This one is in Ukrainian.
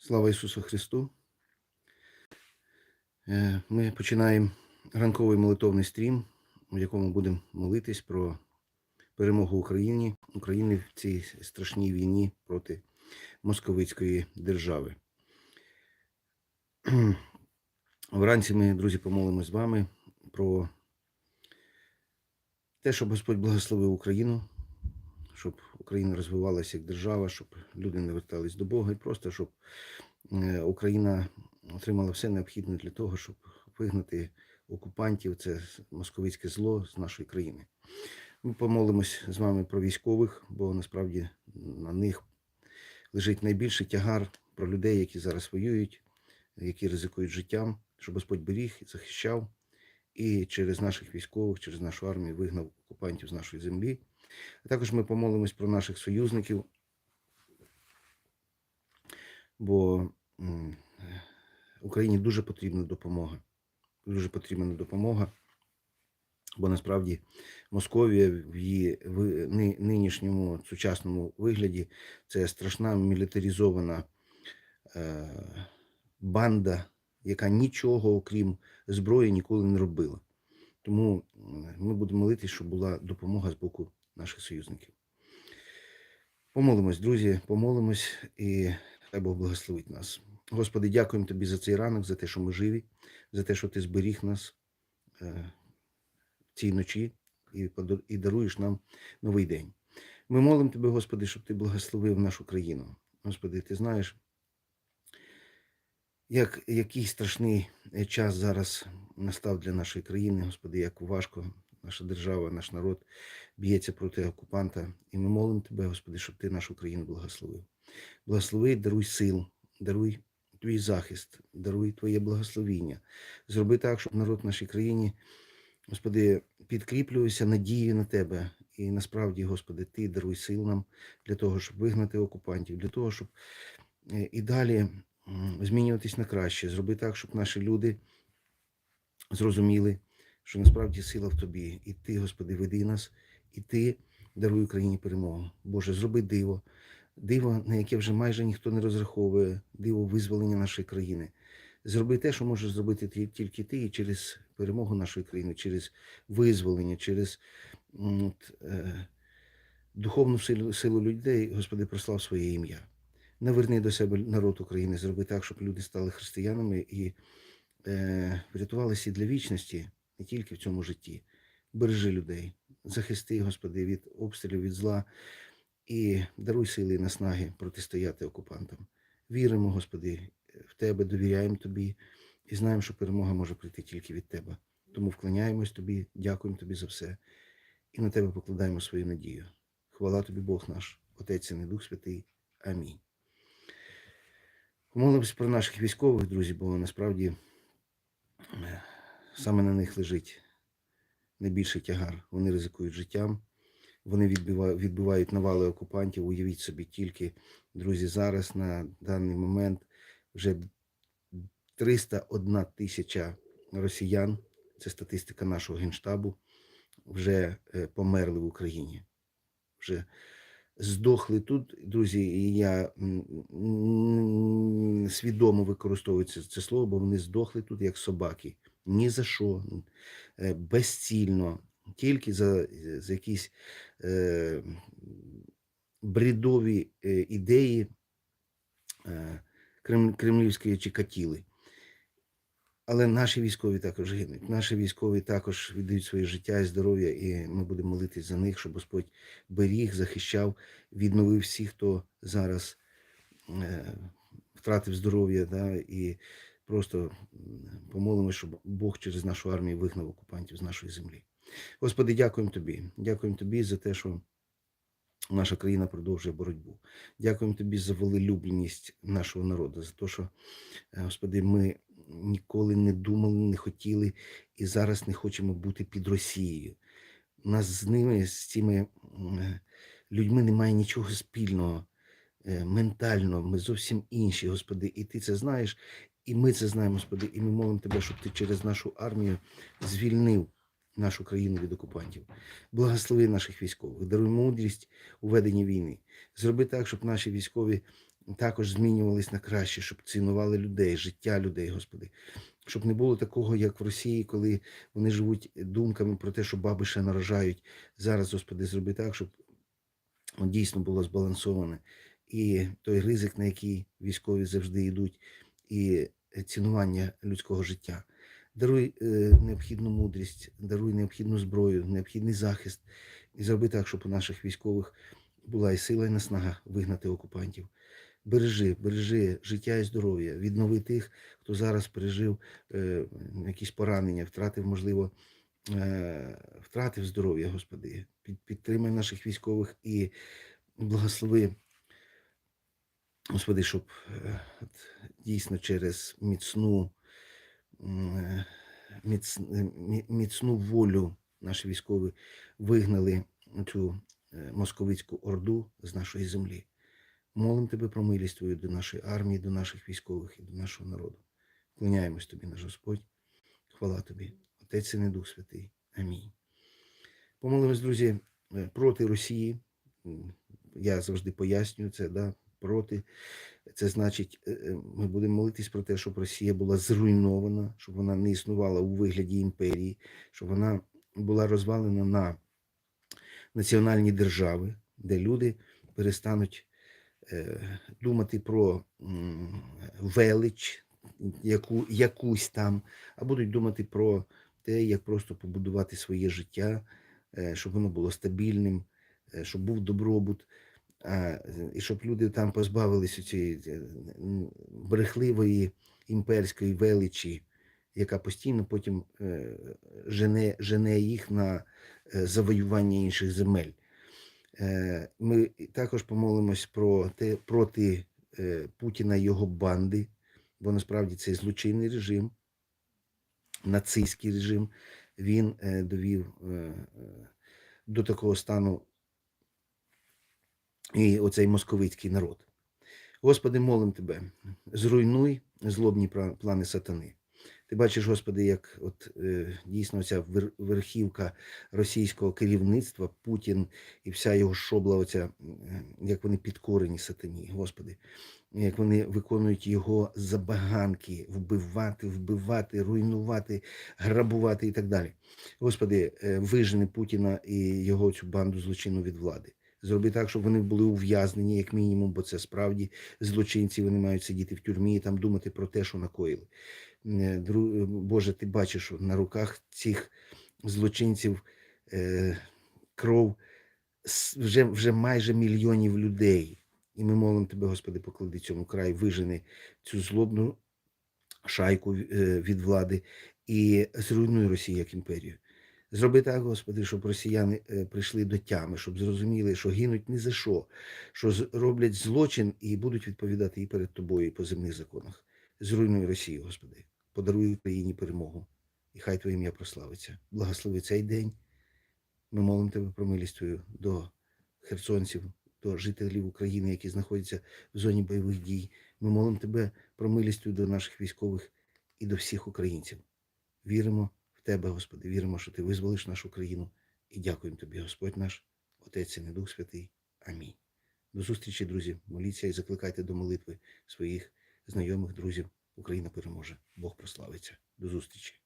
Слава Ісусу Христу! Е, Ми починаємо ранковий молитовний стрім, в якому будемо молитись про перемогу Україні, України в цій страшній війні проти московицької держави. Вранці ми, друзі, помолимось з вами про те, щоб Господь благословив Україну, щоб Україна розвивалася як держава, щоб люди не вертались до Бога, і просто щоб е, Україна отримала все необхідне для того, щоб вигнати окупантів, це московицьке зло з нашої країни. Ми помолимось з вами про військових, бо насправді на них лежить найбільший тягар про людей, які зараз воюють, які ризикують життям, щоб Господь беріг, і захищав і через наших військових, через нашу армію вигнав окупантів з нашої землі. А також ми помолимось про наших союзників, бо Україні дуже потрібна допомога. Дуже потрібна допомога, бо насправді Московія в її нинішньому сучасному вигляді це страшна мілітаризована е, банда, яка нічого, окрім зброї, ніколи не робила. Тому ми будемо молитися, щоб була допомога з боку наших союзників. Помолимось, друзі, помолимось, і хай Бог благословить нас. Господи, дякуємо Тобі за цей ранок, за те, що ми живі, за те, що Ти зберіг нас е, в цій ночі і, даруєш нам новий день. Ми молимо Тебе, Господи, щоб Ти благословив нашу країну. Господи, Ти знаєш, як, який страшний е, час зараз настав для нашої країни, Господи, як важко наша держава, наш народ б'ється проти окупанта. І ми молимо Тебе, Господи, щоб Ти нашу країну благословив. Благослови, даруй сил, даруй твій захист, даруй Твоє благословіння. Зроби так, щоб народ в нашій країні, Господи, підкріплювався надією на Тебе. І насправді, Господи, Ти даруй сил нам для того, щоб вигнати окупантів, для того, щоб е, і далі змінюватись на краще. Зроби так, щоб наші люди зрозуміли, що насправді сила в тобі. І ти, Господи, веди нас, і ти даруй Україні перемогу. Боже, зроби диво, диво, на яке вже майже ніхто не розраховує, диво визволення нашої країни. Зроби те, що можеш зробити ти- тільки ти, і через перемогу нашої країни, через визволення, через от, е, духовну силу, силу людей, Господи, прослав своє ім'я. Наверни до себе народ України, зроби так, щоб люди стали християнами і е, врятувалися для вічності, не тільки в цьому житті. Бережи людей, захисти, Господи, від обстрілів, від зла і даруй сили і наснаги протистояти окупантам. Віримо, Господи, в Тебе, довіряємо Тобі і знаємо, що перемога може прийти тільки від Тебе. Тому вклоняємось Тобі, дякуємо Тобі за все і на Тебе покладаємо свою надію. Хвала Тобі, Бог наш, Отець і Дух Святий. Амінь. Помолимось про наших військових, друзі, бо насправді е, саме на них лежить найбільший тягар. Вони ризикують життям, вони відбивають, відбивають навали окупантів. Уявіть собі тільки, друзі, зараз на даний момент вже 301 тисяча росіян, це статистика нашого генштабу, вже е, померли в Україні. Вже здохли тут, друзі, і я свідомо використовую це, це слово, бо вони здохли тут як собаки. Ні за що, е, безцільно, тільки за, за якісь е, бредові е, ідеї е, крем, кремлівської чекатіли. Але наші військові також гинуть. Наші військові також віддають своє життя і здоров'я, і ми будемо молитись за них, щоб Господь беріг, захищав, відновив всіх, хто зараз е, втратив здоров'я, да, і просто помолимося, щоб Бог через нашу армію вигнав окупантів з нашої землі. Господи, дякуємо Тобі. Дякуємо Тобі за те, що наша країна продовжує боротьбу. Дякуємо Тобі за волелюбленість нашого народу, за те, що, е, Господи, ми ніколи не думали, не хотіли і зараз не хочемо бути під Росією. У нас з ними, з цими людьми немає нічого спільного. Е, Ментально, ми зовсім інші, Господи, і Ти це знаєш, і ми це знаємо, Господи, і ми молимо Тебе, щоб Ти через нашу армію звільнив нашу країну від окупантів. Благослови наших військових, даруй мудрість у веденні війни. Зроби так, щоб наші військові також змінювались на краще, щоб цінували людей, життя людей, Господи. Щоб не було такого, як в Росії, коли вони живуть думками про те, що баби ще нарожають. Зараз, Господи, зроби так, щоб от дійсно було збалансоване. І той ризик, на який військові завжди йдуть, і цінування людського життя. Даруй е, необхідну мудрість, даруй необхідну зброю, необхідний захист, і зроби так, щоб у наших військових була і сила, і наснага вигнати окупантів. Бережи, бережи життя і здоров'я, віднови тих, хто зараз пережив е, якісь поранення, втратив, можливо, е, втратив здоров'я, Господи. Під, підтримай наших військових і благослови, Господи, щоб е, дійсно через міцну, е, міц, е, міцну волю наші військові вигнали цю е, московицьку орду з нашої землі. Молим тебе про милість твою до нашої армії, до наших військових і до нашого народу. Клоняємось тобі, наш Господь. Хвала тобі, Отець і Дух Святий. Амінь. Помолимось, друзі, е, проти Росії. Я завжди пояснюю це, да, проти. Це значить, е, е, ми будемо молитись про те, щоб Росія була зруйнована, щоб вона не існувала у вигляді імперії, щоб вона була розвалена на національні держави, де люди перестануть думати про велич, яку, якусь там, а будуть думати про те, як просто побудувати своє життя, е, щоб воно було стабільним, е, щоб був добробут, е, і щоб люди там позбавилися цієї е, брехливої імперської величі, яка постійно потім е, жене, жене їх на е, завоювання інших земель. Е, Ми також помолимось про те, проти е, Путіна і його банди, бо насправді цей злочинний режим, нацистський режим, він е, довів до такого стану і оцей московицький народ. Господи, молим тебе, зруйнуй злобні плани сатани. Ти бачиш, Господи, як от е, дійсно ця вер- верхівка російського керівництва, Путін і вся його шобла, оця, як вони підкорені сатані, Господи, як вони виконують його забаганки, вбивати, вбивати, руйнувати, грабувати і так далі. Господи, е, вижени Путіна і його цю банду злочину від влади. Зроби так, щоб вони були ув'язнені, як мінімум, бо це справді злочинці, вони мають сидіти в тюрмі і там думати про те, що накоїли. Е, Боже, ти бачиш, на руках цих злочинців е, кров вже, вже майже мільйонів людей. І ми молимо тебе, Господи, поклади цьому край, вижени цю злобну шайку е, від влади і зруйнуй Росію як імперію. Зроби так, Господи, щоб росіяни е, прийшли до тями, щоб зрозуміли, що гинуть ні за що, що роблять злочин і будуть відповідати і перед тобою, і по земних законах. Зруйнуй Росію, Господи, подаруй Україні перемогу, і хай Твоє ім'я прославиться. Благослови цей день. Ми молимо Тебе про милість Твою до херсонців, до жителів України, які знаходяться в зоні бойових дій. Ми молимо Тебе про милість Твою до наших військових і до всіх українців. Віримо Тебе, Господи, віримо, що Ти визволиш нашу країну. І дякуємо Тобі, Господь наш, Отець і не Дух Святий. Амінь. До зустрічі, друзі. Моліться і закликайте до молитви своїх знайомих, друзів. Україна переможе. Бог прославиться. До зустрічі.